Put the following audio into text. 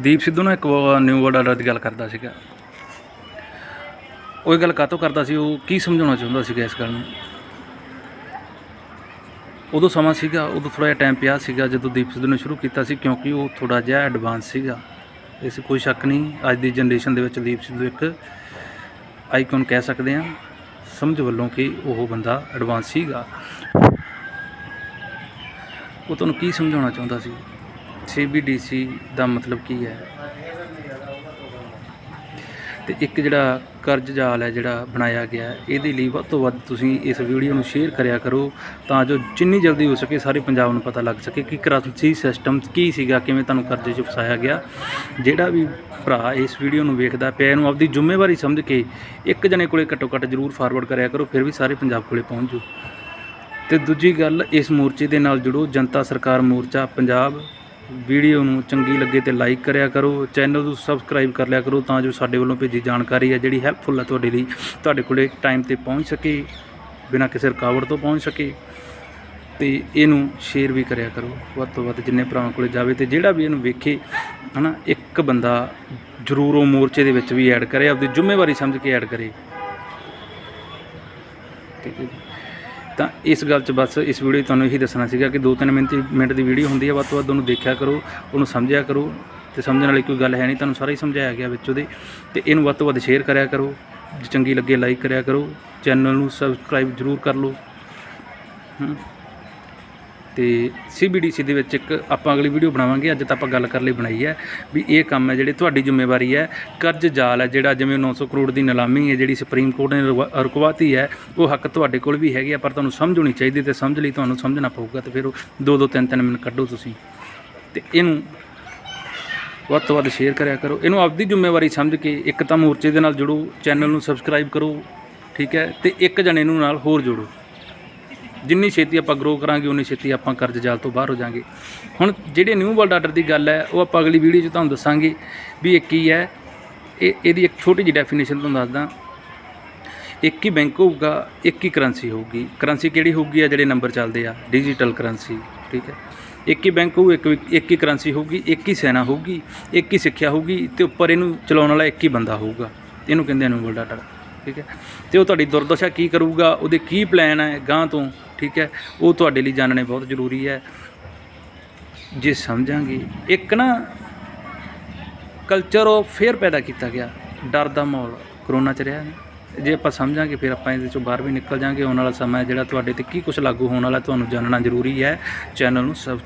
ਦੀਪ ਸਿੱਧੂ ਨੂੰ ਇੱਕ new world order ਦੀ ਗੱਲ ਕਰਦਾ ਸੀਗਾ। ਉਹ ਇਹ ਗੱਲ ਕਾਤੋਂ ਕਰਦਾ ਸੀ? ਉਹ ਕੀ ਸਮਝਾਉਣਾ ਚਾਹੁੰਦਾ ਸੀਗਾ ਇਸ ਗੱਲ ਨੂੰ? ਉਦੋਂ ਸਮਾਂ ਸੀਗਾ, ਉਦੋਂ ਥੋੜਾ ਜਿਹਾ ਟਾਈਮ ਪਿਆ ਸੀਗਾ ਜਦੋਂ ਦੀਪ ਸਿੱਧੂ ਨੇ ਸ਼ੁਰੂ ਕੀਤਾ ਸੀ ਕਿਉਂਕਿ ਉਹ ਥੋੜਾ ਜਿਹਾ ਐਡਵਾਂਸ ਸੀਗਾ। ਇਸ ਕੋਈ ਸ਼ੱਕ ਨਹੀਂ, ਅੱਜ ਦੀ ਜਨਰੇਸ਼ਨ ਦੇ ਵਿੱਚ ਦੀਪ ਸਿੱਧੂ ਇੱਕ ਆਈਕਨ ਕਹਿ ਸਕਦੇ ਹਾਂ। ਸਮਝ ਵੱਲੋਂ ਕਿ ਉਹ ਬੰਦਾ ਐਡਵਾਂਸ ਸੀਗਾ। ਉਹ ਤੁਹਾਨੂੰ ਕੀ ਸਮਝਾਉਣਾ ਚਾਹੁੰਦਾ ਸੀ? ਸੀਬੀਡੀਸੀ ਦਾ ਮਤਲਬ ਕੀ ਹੈ? ਤੇ ਇੱਕ ਜਿਹੜਾ ਕਰਜ਼ ਜਾਲ ਹੈ ਜਿਹੜਾ ਬਣਾਇਆ ਗਿਆ, ਇਹਦੇ ਲਈ ਵੱਧ ਤੋਂ ਵੱਧ ਤੁਸੀਂ ਇਸ ਵੀਡੀਓ ਨੂੰ ਸ਼ੇਅਰ ਕਰਿਆ ਕਰੋ ਤਾਂ ਜੋ ਜਿੰਨੀ ਜਲਦੀ ਹੋ ਸਕੇ ਸਾਰੇ ਪੰਜਾਬ ਨੂੰ ਪਤਾ ਲੱਗ ਸਕੇ ਕਿ ਕਰੰਸੀ ਸਿਸਟਮ ਕੀ ਸੀਗਾ, ਕਿਵੇਂ ਤੁਹਾਨੂੰ ਕਰਜ਼ੇ 'ਚ ਫਸਾਇਆ ਗਿਆ। ਜਿਹੜਾ ਵੀ ਭਰਾ ਇਸ ਵੀਡੀਓ ਨੂੰ ਵੇਖਦਾ ਪਿਆ, ਇਹਨੂੰ ਆਪਦੀ ਜ਼ਿੰਮੇਵਾਰੀ ਸਮਝ ਕੇ ਇੱਕ ਜਣੇ ਕੋਲੇ ਘੱਟੋ ਘੱਟ ਜ਼ਰੂਰ ਫਾਰਵਰਡ ਕਰਿਆ ਕਰੋ, ਫਿਰ ਵੀ ਸਾਰੇ ਪੰਜਾਬ ਕੋਲੇ ਪਹੁੰਚ ਜੂ ਤੇ ਦੂਜੀ ਗੱਲ, ਇਸ ਮੋਰਚੇ ਦੇ ਨਾਲ ਜੁੜੋ, ਜਨਤਾ ਸਰਕਾਰ ਮੋਰਚਾ, ਪੰਜਾਬ ਵੀਡੀਓ ਨੂੰ ਚੰਗੀ ਲੱਗੇ ਤੇ ਲਾਈਕ ਕਰਿਆ ਕਰੋ, ਚੈਨਲ ਨੂੰ ਸਬਸਕ੍ਰਾਈਬ ਕਰ ਲਿਆ ਕਰੋ ਤਾਂ ਜੋ ਸਾਡੇ ਵੱਲੋਂ ਭੇਜੀ ਜਾਣਕਾਰੀ ਹੈ ਜਿਹੜੀ ਹੈਲਪਫੁਲ ਹੈ ਤੁਹਾਡੇ ਲਈ, ਤੁਹਾਡੇ ਕੋਲੇ ਟਾਈਮ ਤੇ ਪਹੁੰਚ ਸਕੇ, ਬਿਨਾਂ ਕਿਸੇ ਰੁਕਾਵਟ ਤੋਂ ਪਹੁੰਚ ਸਕੇ। ਤੇ ਇਹਨੂੰ ਸ਼ੇਅਰ ਵੀ ਕਰਿਆ ਕਰੋ, ਵੱਧ ਤੋਂ ਵੱਧ ਜਿੰਨੇ ਭਰਾਵਾਂ ਕੋਲੇ ਜਾਵੇ ਤੇ ਜਿਹੜਾ ਵੀ ਇਹਨੂੰ ਵੇਖੇ, ਹਨਾ, ਇੱਕ ਬੰਦਾ ਜ਼ਰੂਰ ਉਹ ਮੋਰਚੇ ਦੇ ਵਿੱਚ ਵੀ ਐਡ ਕਰੇ, ਆਪਦੀ ਜ਼ਿੰਮੇਵਾਰੀ ਸਮਝ ਕੇ ਐਡ ਕਰੇ। ਠੀਕ ਹੈ ਤਾਂ ਇਸ ਗੱਲ 'ਚ ਬਸ ਇਸ ਵੀਡੀਓ 'ਚ ਤੁਹਾਨੂੰ ਇਹੀ ਦੱਸਣਾ ਸੀਗਾ ਕਿ 2-3 ਮਿੰਟ ਮਿੰਟ ਦੀ ਵੀਡੀਓ ਹੁੰਦੀ ਹੈ ਵੱਧ ਤੋਂ ਵੱਧ ਉਹਨੂੰ ਦੇਖਿਆ ਕਰੋ, ਉਹਨੂੰ ਸਮਝਿਆ ਕਰੋ ਤੇ ਸਮਝਣ ਵਾਲੀ ਕੋਈ ਗੱਲ ਹੈ ਨਹੀਂ, ਤੁਹਾਨੂੰ ਸਾਰਾ ਹੀ ਸਮਝਾਇਆ ਗਿਆ ਵਿੱਚ ਉਹਦੇ ਤੇ ਇਹਨੂੰ ਵੱਧ ਤੋਂ ਵੱਧ ਸ਼ੇਅਰ ਕਰਿਆ ਕਰੋ, ਜੇ ਚੰਗੀ ਲੱਗੇ ਲਾਈਕ ਕਰਿਆ ਕਰੋ ਚੈਨਲ ਨੂੰ ਸਬਸਕ੍ਰਾਈਬ ਜ਼ਰੂਰ ਕਰ ਲਓ ਹਮ। ਤੇ ਸੀਬੀਡੀਸੀ ਦੇ ਵਿੱਚ ਇੱਕ ਆਪਾਂ ਅਗਲੀ ਵੀਡੀਓ ਬਣਾਵਾਂਗੇ, ਅੱਜ ਤਾਂ ਆਪਾਂ ਗੱਲ ਕਰ ਲਈ ਬਣਾਈ ਹੈ ਵੀ ਇਹ ਕੰਮ ਹੈ ਜਿਹੜੇ ਤੁਹਾਡੀ ਜ਼ਿੰਮੇਵਾਰੀ ਹੈ, ਕਰਜ਼ ਜਾਲ ਹੈ ਜਿਹੜਾ ਜਿਵੇਂ 900 ਕਰੋੜ ਦੀ ਨਿਲਾਮੀ ਹੈ, ਜਿਹੜੀ ਸੁਪਰੀਮ ਕੋਰਟ ਨੇ ਰੁਕਵਾ- ਰੁਕਵਾਤੀ ਹੈ, ਉਹ ਹੱਕ ਤੁਹਾਡੇ ਕੋਲ ਵੀ ਹੈਗੇ ਆ ਪਰ ਤੁਹਾਨੂੰ ਸਮਝ ਹੋਣੀ ਚਾਹੀਦੀ ਤੇ ਸਮਝ ਲਈ ਤੁਹਾਨੂੰ ਸਮਝਣਾ ਪਊਗਾ ਤੇ ਫਿਰ ਉਹ ਦੋ ਦੋ ਤਿੰਨ ਤਿੰਨ ਮਿੰਟ ਕੱਢੋ ਤੁਸੀਂ। ਤੇ ਇਹਨੂੰ ਵੱਧ ਤੋਂ ਵੱਧ ਸ਼ੇਅਰ ਕਰਿਆ ਕਰੋ। ਇਹਨੂੰ ਆਪਦੀ ਜ਼ਿੰਮੇਵਾਰੀ ਸਮਝ ਕੇ ਇੱਕ ਤਾਂ ਮੋਰਚੇ ਦੇ ਨਾਲ ਜੁੜੋ, ਚੈਨਲ ਨੂੰ ਸਬਸਕ੍ਰਾਈਬ ਕਰੋ, ਠੀਕ ਹੈ, ਤੇ ਇੱਕ ਜਣੇ ਨੂੰ ਨਾਲ ਹੋਰ ਜੋੜੋ। ਜਿੰਨੀ ਛੇਤੀ ਆਪਾਂ ਗਰੋ ਕਰਾਂਗੇ, ਉਨੀ ਛੇਤੀ ਆਪਾਂ ਕਰਜ਼ ਜਾਲ ਤੋਂ ਬਾਹਰ ਹੋ ਜਾਾਂਗੇ। ਹੁਣ ਜਿਹੜੇ ਨਿਊ ਵਰਲਡ ਆਰਡਰ ਦੀ ਗੱਲ ਹੈ, ਉਹ ਆਪਾਂ ਅਗਲੀ ਵੀਡੀਓ 'ਚ ਤੁਹਾਨੂੰ ਦੱਸਾਂਗੇ ਵੀ ਇਹ ਕੀ ਹੈ। ਇਹ, ਇਹਦੀ ਇੱਕ ਛੋਟੀ ਜਿਹੀ ਡੈਫੀਨੇਸ਼ਨ ਤੁਹਾਨੂੰ ਦੱਸਦਾ। ਇੱਕ ਹੀ ਬੈਂਕ ਹੋਊਗਾ, ਇੱਕ ਹੀ ਕਰੰਸੀ ਹੋਊਗੀ। ਕਰੰਸੀ ਕਿਹੜੀ ਹੋਊਗੀ ਆ, ਜਿਹੜੇ ਨੰਬਰ ਚੱਲਦੇ ਆ? ਡਿਜੀਟਲ ਕਰੰਸੀ ਠੀਕ ਹੈ। ਇੱਕ ਹੀ ਬੈਂਕ ਹੋਊ, ਇੱਕ ਇੱਕ ਹੀ ਕਰੰਸੀ ਹੋਊਗੀ, ਇੱਕ ਹੀ ਸੈਨਾ ਹੋਊਗੀ, ਇੱਕ ਹੀ ਸਿੱਖਿਆ ਹੋਊਗੀ ਤੇ ਉੱਪਰ ਇਹਨੂੰ ਚਲਾਉਣ ਵਾਲਾ ਇੱਕ ਹੀ ਬੰਦਾ ਹੋਊਗਾ। ਇਹਨੂੰ ਕਹਿੰਦੇ ਆ ਨਿਊ ਵਰਲਡ ਆਰਡਰ ਠੀਕ ਹੈ। ਤੇ ਉਹ ਤੁਹਾਡੀ ਦੁਰਦਸ਼ਾ ਕੀ ਕਰੂਗਾ, ਉਹਦੇ ਕੀ ਪਲਾਨ ਹੈ ਗਾਂ ਤੋਂ? ਠੀਕ ਹੈ? ਉਹ ਤੁਹਾਡੇ ਲਈ ਜਾਣਨੇ ਬਹੁਤ ਜ਼ਰੂਰੀ ਹੈ। ਜੇ ਸਮਝਾਂਗੇ, ਇੱਕ ਨਾ ਕਲਚਰ ਉਹ ਫੇਅਰ ਪੈਦਾ ਕੀਤਾ ਗਿਆ। ਡਰ ਦਾ ਮਾਹੌਲ ਕਰੋਨਾ ਚ ਰਿਹਾ ਨਾ। ਜੇ ਆਪਾਂ ਸਮਝਾਂਗੇ, ਫਿਰ ਆਪਾਂ ਇਹਦੇ ਚੋਂ ਬਾਹਰ ਵੀ ਨਿਕਲ ਜਾਾਂਗੇ। ਆਉਣ ਵਾਲਾ ਸਮਾਂ ਜਿਹੜਾ ਤੁਹਾਡੇ ਤੇ ਕੀ ਕੁਝ ਲਾਗੂ ਹੋਣ ਵਾਲਾ, ਤੁਹਾਨੂੰ ਜਾਣਨਾ ਜ਼ਰੂਰੀ ਹੈ। ਚੈਨਲ ਨੂੰ ਸਬਸਕ੍ਰਾਈਬ